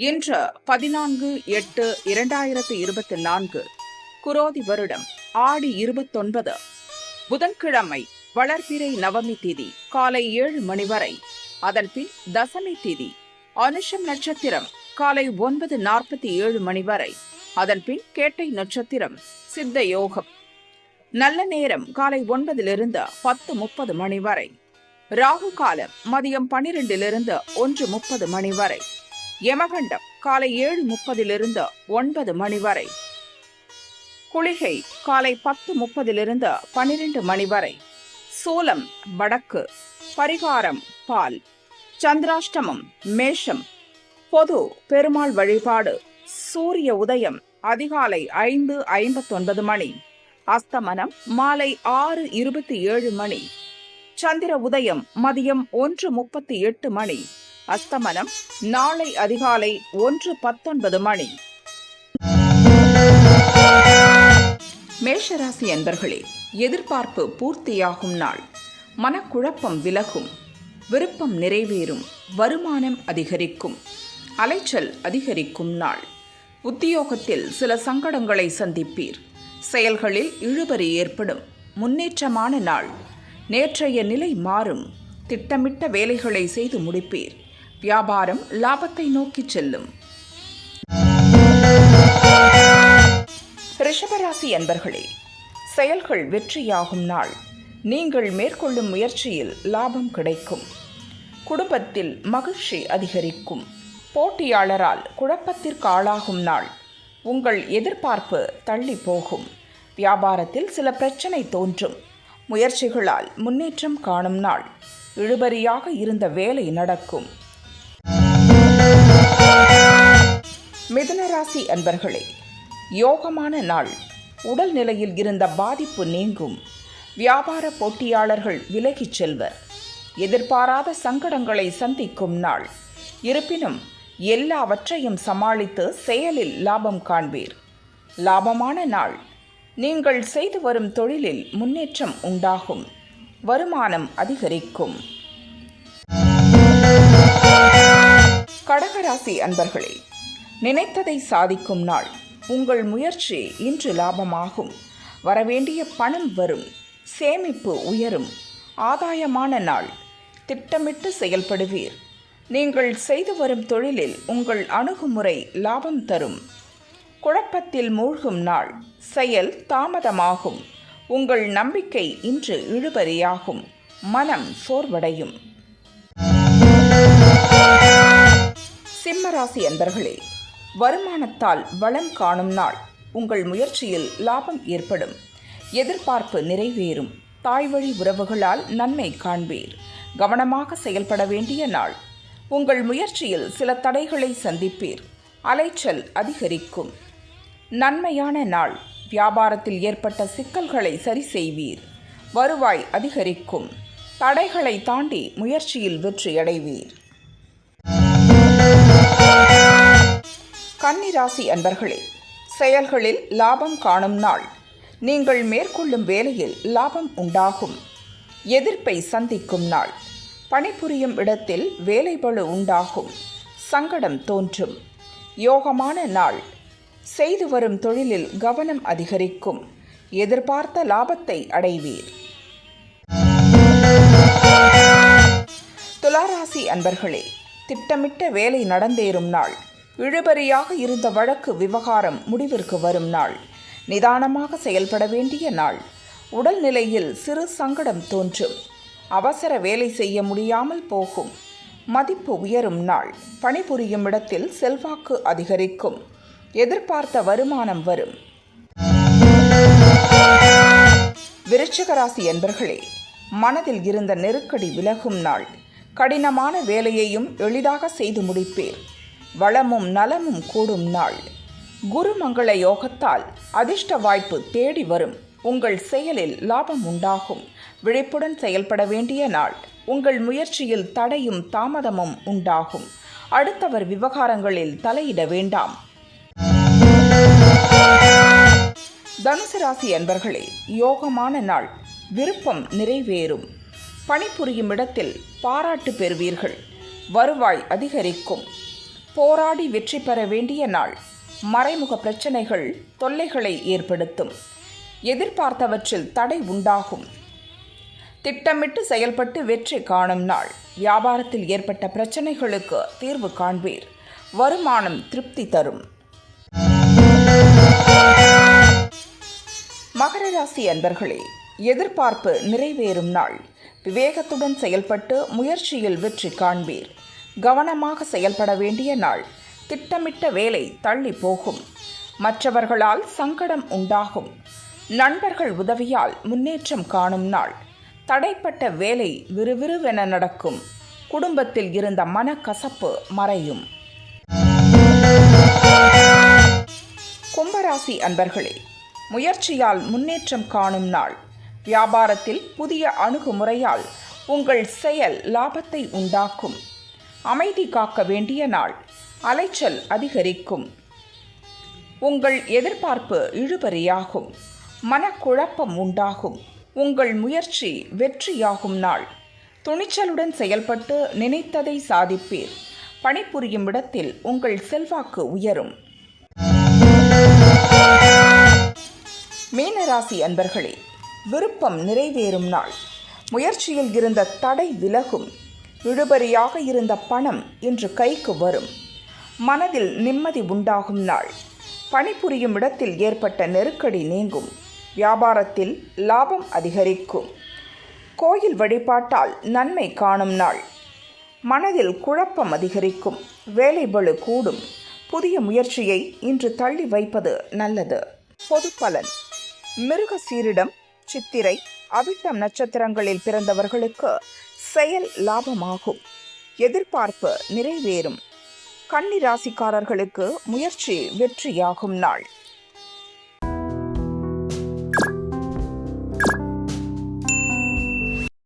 இன்று பதினான்கு எட்டு இரண்டாயிரத்து இருபத்தி நான்கு குரோதி வருடம் ஆடி இருபத்தொன்பது புதன்கிழமை வளர்பிறை நவமி திதி காலை ஏழு மணி வரை. அதன்பின் தசமி திதி அனுஷம் நட்சத்திரம் காலை ஒன்பது நாற்பத்தி ஏழு மணி வரை. அதன்பின் கேட்டை நட்சத்திரம் சித்த யோகம். நல்ல நேரம் காலை ஒன்பதிலிருந்து பத்து முப்பது மணி வரை. ராகு காலம் மதியம் பனிரெண்டிலிருந்து ஒன்று முப்பது மணி வரை. யமகண்டம் காலை ஏழு முப்பதிலிருந்து ஒன்பது மணி வரை. குளிகை காலை பத்து முப்பதிலிருந்து பனிரெண்டு மணி வரை. சூலம் வடக்கு. பரிகாரம் பால். சந்திராஷ்டமம் மேஷம். பொது பெருமாள் வழிபாடு. சூரிய உதயம் அதிகாலை ஐந்து ஐம்பத்தொன்பது மணி. அஸ்தமனம் மாலை ஆறு இருபத்தி ஏழு மணி. சந்திர உதயம் மதியம் ஒன்று முப்பத்தி எட்டு மணி. அஸ்தமனம் நாளை அதிகாலை ஒன்று பத்தொன்பது மணி. மேஷராசி அன்பர்களே எதிர்பார்ப்பு பூர்த்தியாகும் நாள். மனக்குழப்பம் விலகும். விருப்பம் நிறைவேறும். வருமானம் அதிகரிக்கும். அலைச்சல் அதிகரிக்கும் நாள். உத்தியோகத்தில் சில சங்கடங்களை சந்திப்பீர். செயல்களில் இழுபறி ஏற்படும். முன்னேற்றமான நாள். நேற்றைய நிலை மாறும். திட்டமிட்ட வேலைகளை செய்து முடிப்பீர். வியாபாரம் லாபத்தை நோக்கி செல்லும். ரிஷபராசி அன்பர்களே செயல்கள் வெற்றியாகும் நாள். நீங்கள் மேற்கொள்ளும் முயற்சியில் லாபம் கிடைக்கும். குடும்பத்தில் மகிழ்ச்சி அதிகரிக்கும். போட்டியாளரால் குழப்பத்திற்கு ஆளாகும் நாள். உங்கள் எதிர்பார்ப்பு தள்ளி போகும். வியாபாரத்தில் சில பிரச்சனை தோன்றும். முயற்சிகளால் முன்னேற்றம் காணும் நாள். இழுபறியாக இருந்த வேலை நடக்கும். மிதுனராசி அன்பர்களே யோகமான நாள். உடல் நிலையில் இருந்த பாதிப்பு நீங்கும். வியாபார போட்டியாளர்கள் விலகிச் செல்வர் எதிர்பாராத சங்கடங்களை சந்திக்கும் நாள். இருப்பினும் எல்லாவற்றையும் சமாளித்து செயலில் லாபம் காண்பீர். லாபமான நாள். நீங்கள் செய்து வரும் தொழிலில் முன்னேற்றம் உண்டாகும். வருமானம் அதிகரிக்கும். கடகராசி அன்பர்களே நினைத்ததை சாதிக்கும் நாள். உங்கள் முயற்சி இன்று லாபமாகும். வரவேண்டிய பணம் வரும். சேமிப்பு உயரும். ஆதாயமான நாள். திட்டமிட்டு செயல்படுவீர். நீங்கள் செய்து வரும் தொழிலில் உங்கள் அணுகுமுறை லாபம் தரும். குழப்பத்தில் மூழ்கும் நாள். செயல் தாமதமாகும். உங்கள் நம்பிக்கை இன்று இழுபறியாகும். மனம் சோர்வடையும். சிம்மராசி அன்பர்களே வருமானத்தால் வளம் காணும் நாள். உங்கள் முயற்சியில் லாபம் ஏற்படும். எதிர்பார்ப்பு நிறைவேறும். தாய்வழி உறவுகளால் நன்மை காண்பீர். கவனமாக செயல்பட வேண்டிய நாள். உங்கள் முயற்சியில் சில தடைகளை சந்திப்பீர். அலைச்சல் அதிகரிக்கும். நன்மையான நாள். வியாபாரத்தில் ஏற்பட்ட சிக்கல்களை சரி செய்வீர். வருவாய் அதிகரிக்கும். தடைகளை தாண்டி முயற்சியில் வெற்றியடைவீர். கன்னிராசி அன்பர்களே செயல்களில் லாபம் காணும் நாள். நீங்கள் மேற்கொள்ளும் வேலையில் லாபம் உண்டாகும். எதிர்ப்பை சந்திக்கும் நாள். பணிபுரியும் இடத்தில் வேலைபளு உண்டாகும். சங்கடம் தோன்றும். யோகமான நாள். செய்து வரும் தொழிலில் கவனம் அதிகரிக்கும். எதிர்பார்த்த லாபத்தை அடைவீர். துளாராசி அன்பர்களே திட்டமிட்ட வேலை நடந்தேறும் நாள். இழுபறியாக இருந்த வழக்கு விவகாரம் முடிவிற்கு வரும் நாள். நிதானமாக செயல்பட வேண்டிய நாள். உடல்நிலையில் சிறு சங்கடம் தோன்றும். அவசர வேலை செய்ய முடியாமல் போகும். மதிப்பு உயரும் நாள். பணிபுரியும் இடத்தில் செல்வாக்கு அதிகரிக்கும். எதிர்பார்த்த வருமானம் வரும். விருச்சிகராசி என்பர்களே மனதில் இருந்த நெருக்கடி விலகும் நாள். கடினமான வேலையையும் எளிதாக செய்து முடிப்பேர். வளமும் நலமும் கூடும் நாள். குருமங்கள யோகத்தால் அதிர்ஷ்ட வாய்ப்பு தேடி வரும். உங்கள் செயலில் லாபம் உண்டாகும். விழிப்புடன் செயல்பட வேண்டிய நாள். உங்கள் முயற்சியில் தடையும் தாமதமும் உண்டாகும். அடுத்தவர் விவகாரங்களில் தலையிட வேண்டாம். தனுசு ராசி அன்பர்களே யோகமான நாள். விருப்பம் நிறைவேறும். பணிபுரியும் இடத்தில் பாராட்டு பெறுவீர்கள். வருவாய் அதிகரிக்கும். போராடி வெற்றி பெற வேண்டிய நாள். மறைமுக பிரச்சனைகள் தொல்லைகளை ஏற்படுத்தும். எதிர்பார்த்தவற்றில் தடை உண்டாகும். திட்டமிட்டு செயல்பட்டு வெற்றி காணும் நாள். வியாபாரத்தில் ஏற்பட்ட பிரச்சனைகளுக்கு தீர்வு காண்பீர். வருமானம் திருப்தி தரும். மகர ராசி அன்பர்களே எதிர்பார்ப்பு நிறைவேறும் நாள். விவேகத்துடன் செயல்பட்டு முயற்சியில் வெற்றி காண்பீர். கவனமாக செயல்பட வேண்டிய நாள். திட்டமிட்ட வேலை தள்ளி போகும். மற்றவர்களால் சங்கடம் உண்டாகும். நண்பர்கள் உதவியால் முன்னேற்றம் காணும் நாள். தடைப்பட்ட வேலை விறுவிறுவென நடக்கும். குடும்பத்தில் இருந்த மனக்கசப்பு மறையும். கும்பராசி அன்பர்களே முயற்சியால் முன்னேற்றம் காணும் நாள். வியாபாரத்தில் புதிய அணுகுமுறையால் உங்கள் செயல் லாபத்தை உண்டாக்கும். அமைதி காக்க வேண்டிய நாள். அலைச்சல் அதிகரிக்கும். உங்கள் எதிர்பார்ப்பு இழுபறியாகும். மனக்குழப்பம் உண்டாகும். உங்கள் முயற்சி வெற்றியாகும் நாள். துணிச்சலுடன் செயல்பட்டு நினைத்ததை சாதிப்பீர். பணிபுரியும் இடத்தில் உங்கள் செல்வாக்கு உயரும். மீனராசி அன்பர்களே விருப்பம் நிறைவேறும் நாள். முயற்சியில் இருந்த தடை விலகும். இழுபறியாக இருந்த பணம் இன்று கைக்கு வரும். மனதில் நிம்மதி உண்டாகும் நாள். பணிபுரியும் இடத்தில் ஏற்பட்ட நெருக்கடி நீங்கும். வியாபாரத்தில் லாபம் அதிகரிக்கும். கோயில் வழிபாட்டால் நன்மை காணும் நாள். மனதில் குழப்பம் அதிகரிக்கும். வேலைபளு கூடும். புதிய முயற்சியை இன்று தள்ளி வைப்பது நல்லது. பொது பலன். மிருக சீரிடம் சித்திரை அவிட்டம் நட்சத்திரங்களில் பிறந்தவர்களுக்கு செயல் லாபமாகும். எதிர்பார்ப்பு நிறைவேறும். கன்னி ராசிக்காரர்களுக்கு முயற்சி வெற்றியாகும் நாள்.